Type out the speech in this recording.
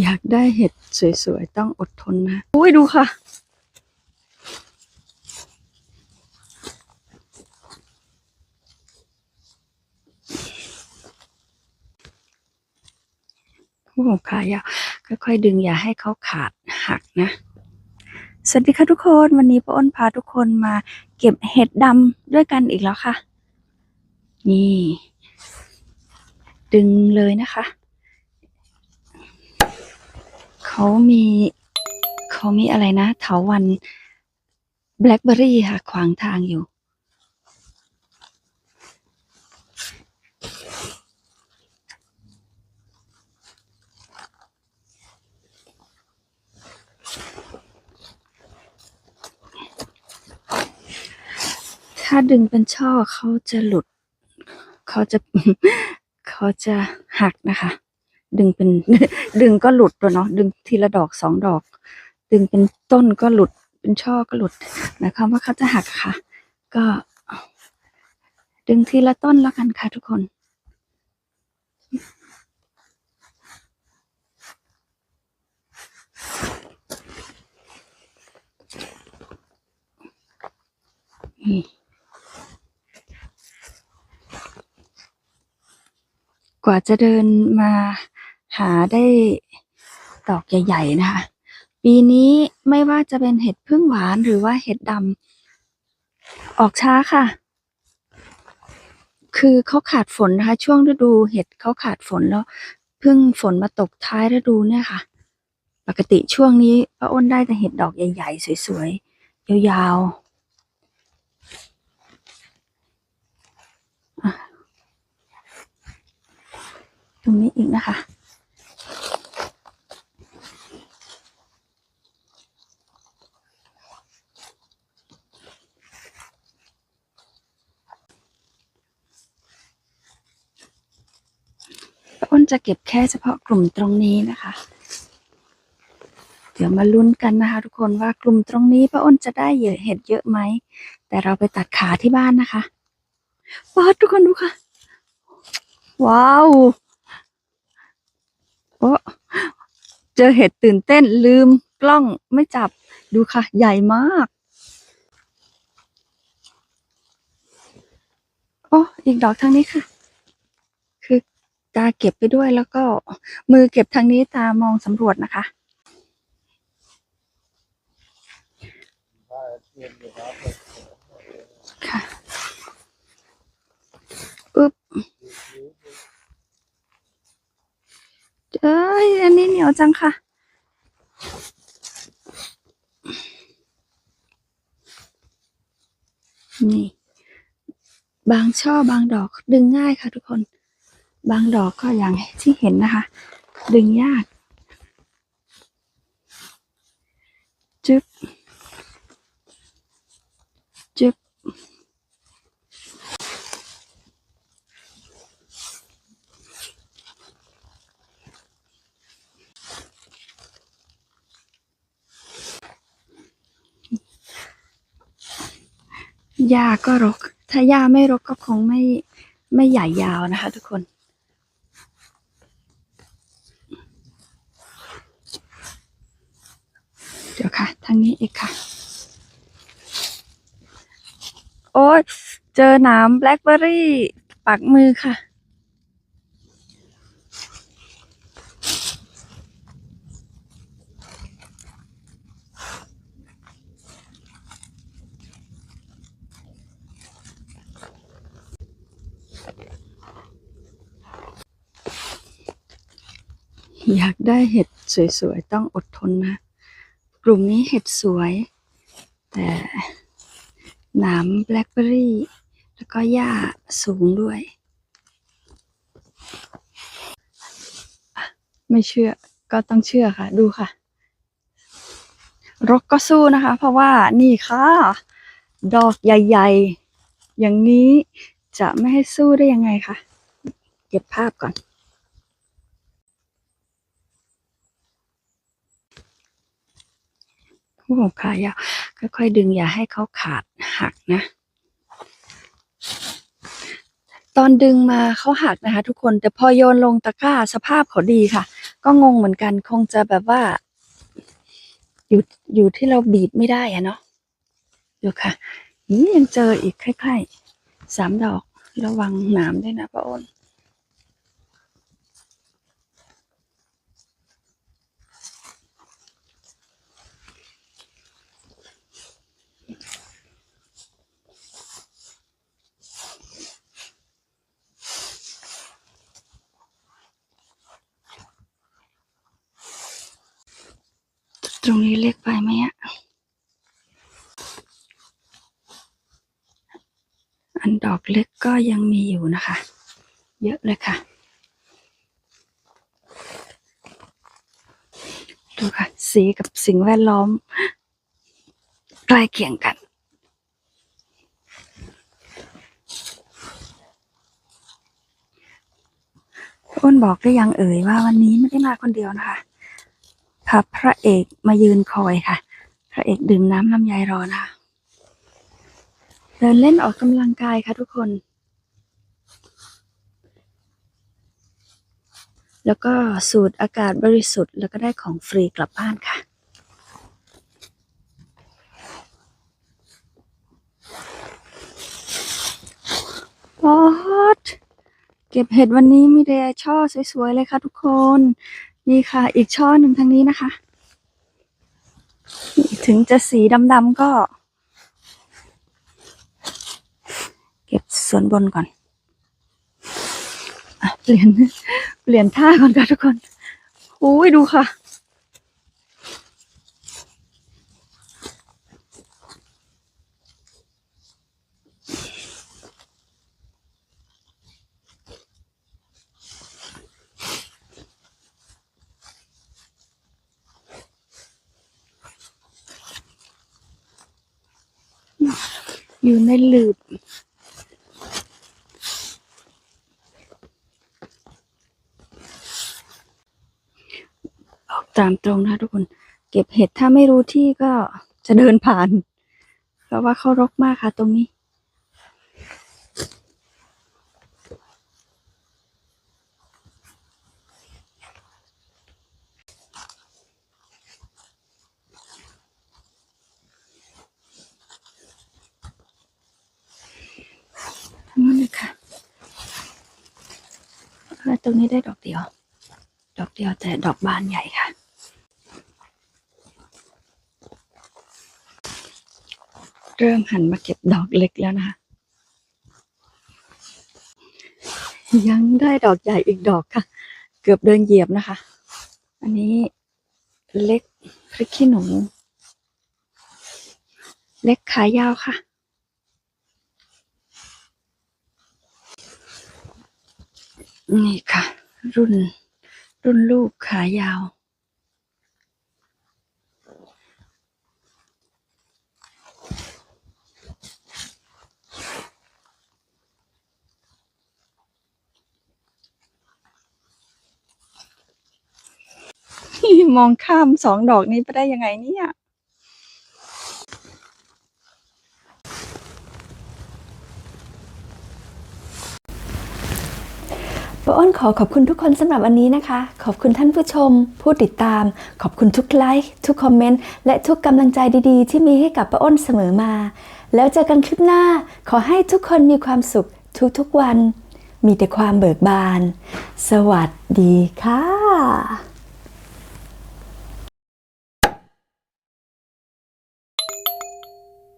อยากได้เห็ดสวยๆ ต้องอดทนนะ อุ้ยดูค่ะ ผู้ผมขายาวค่อยๆ ดึงอย่าให้เขาขาดหักนะ สวัสดีค่ะทุกคน วันนี้ป้าอ้นพาทุกคนมาเก็บเห็ดดำด้วยกันอีกแล้วค่ะ นี่ ดึงเลยนะคะ เขามีเขามีอะไรนะเถาวันแบล็คเบอรี่ค่ะ ขวางทางอยู่ ถ้าดึงเป็นช่อเขาจะหลุด เขาจะ เขาจะหักนะคะ ดึงเป็น ดึงก็หลุดตัวเนาะดึงทีละดอกสองดอก ดึงเป็นต้นก็หลุด เป็นช่อก็หลุดหมายความว่าเขาจะหักค่ะ ก็ ดึงทีละต้นแล้วกันค่ะทุกคนนี่กว่าจะเดินมา หาได้ดอกใหญ่ๆนะคะ ปีนี้ไม่ว่าจะเป็นเห็ดพึ่งหวานหรือว่าเห็ดดำออกช้าค่ะ คือเขาขาดฝนนะคะ ช่วงฤดูเห็ดเขาขาดฝนแล้วเพิ่งฝนมาตกท้ายฤดูเนี่ยค่ะ ปกติช่วงนี้ป้าอ้นได้แต่เห็ดดอกใหญ่ๆ สวยๆ ยาวๆตรงนี้อีกนะคะ อ้นจะเก็บแค่เฉพาะกลุ่มตรงนี้นะคะ เดี๋ยวมาลุ้นกันนะคะ ทุกคนว่ากลุ่มตรงนี้ป้าอ้นจะได้เยอะเห็ดเยอะไหม แต่เราไปตัดขาที่บ้านนะคะป้าทุกคนดูค่ะ ว้าวโอ้เจอเห็ดตื่นเต้นลืมกล้องไม่จับดูค่ะ ใหญ่มากโอ้อีกดอกทางนี้ค่ะ ตาเก็บไปด้วยแล้วก็มือเก็บทางนี้ตามองสำรวจนะคะ ค่ะอึ๊บเอ้ยอันนี้เหนียวจังค่ะ นี่ บางช่อบางดอกดึงง่ายค่ะทุกคน บางดอกก็อย่างที่เห็นนะคะ ดึงยากจึ๊บจึ๊บหญ้าก็รก ถ้าหญ้าไม่รกก็คงไม่ไม่ใหญ่ยาวนะคะทุกคน เดี๋ยวค่ะ ทางนี้อีกค่ะ โอ้ยเจอหนามแบล็คเบอร์รี่ ปักมือค่ะ อยากได้เห็ดสวยๆ ต้องอดทนนะ กลุ่มนี้เห็ดสวย แต่หนามแบล็คเบอร์รี่ แล้วก็หญ้าสูงด้วย ไม่เชื่อก็ต้องเชื่อค่ะ ดูค่ะ รกก็สู้นะคะ เพราะว่านี่ค่ะ ดอกใหญ่ ๆ อย่างนี้จะไม่ให้สู้ได้ยังไงคะเก็บภาพก่อน ผู้ผมขายาวค่อยๆดึงอย่าให้เขาขาดหักนะ ตอนดึงมาเขาหักนะคะ ทุกคนแต่พอโยนลงตะกร้าสภาพเขาดีค่ะ ก็งงเหมือนกันคงจะแบบว่า อยู่อยู่ที่เราบีบไม่ได้อะเนาะดูค่ะนี่ยังเจออีกใกล้ๆสามดอกระวังหนามด้วยนะป้าอ้น ตรงนี้เล็กไปไหมอะอันดอกเล็กก็ยังมีอยู่นะคะ เยอะเลยค่ะ ดูค่ะ สีกับสิ่งแวดล้อม ใกล้เคียงกันอ้นบอกได้ยังเอ่ยว่าวันนี้ไม่ได้มาคนเดียวนะคะ พาพระเอกมายืนคอยค่ะ พระเอกดื่มน้ำลำไยรอนะคะเดินเล่นออกกำลังกายค่ะทุกคน แล้วก็สูดอากาศบริสุทธิ์แล้วก็ได้ของฟรีกลับบ้านค่ะปอดเก็บเห็ดวันนี้มีแต่ช่อสวยๆเลยค่ะทุกคน นี่ค่ะ อีกช่อหนึ่งทางนี้นะคะ ถึงจะสีดำๆก็ เก็บส่วนบนก่อนอเปลี่ยน เปลี่ยนท่าก่อนค่ะทุกคน อุ้ยดูค่ะ อยู่ในหลืบออกตามตรงนะทุกคน เก็บเห็ดถ้าไม่รู้ที่ก็จะเดินผ่าน เพราะว่าเขารกมากค่ะตรงนี้ แล้วตรงนี้ได้ดอกเดียว ดอกเดียวแต่ดอกบานใหญ่ค่ะ เริ่มหันมาเก็บดอกเล็กแล้วนะคะ ยังได้ดอกใหญ่อีกดอกค่ะ เกือบเดินเหยียบนะคะ อันนี้เล็กพริกขี้หนู เล็กขายาวค่ะ นี่ค่ะ รุ่น รุ่นลูกขายาว มองข้ามสองดอกนี้ไปได้ยังไงเนี่ย อ้นขอขอบคุณทุกคนสำหรับวันนี้นะคะ ขอบคุณท่านผู้ชม ผู้ติดตาม ขอบคุณทุกไลค์ทุกคอมเมนต์และทุกกำลังใจดีๆ ที่มีให้กับป้าอ้นเสมอมา แล้วเจอกันคลิปหน้า ขอให้ทุกคนมีความสุขทุกๆวัน มีแต่ความเบิกบาน สวัสดีค่ะ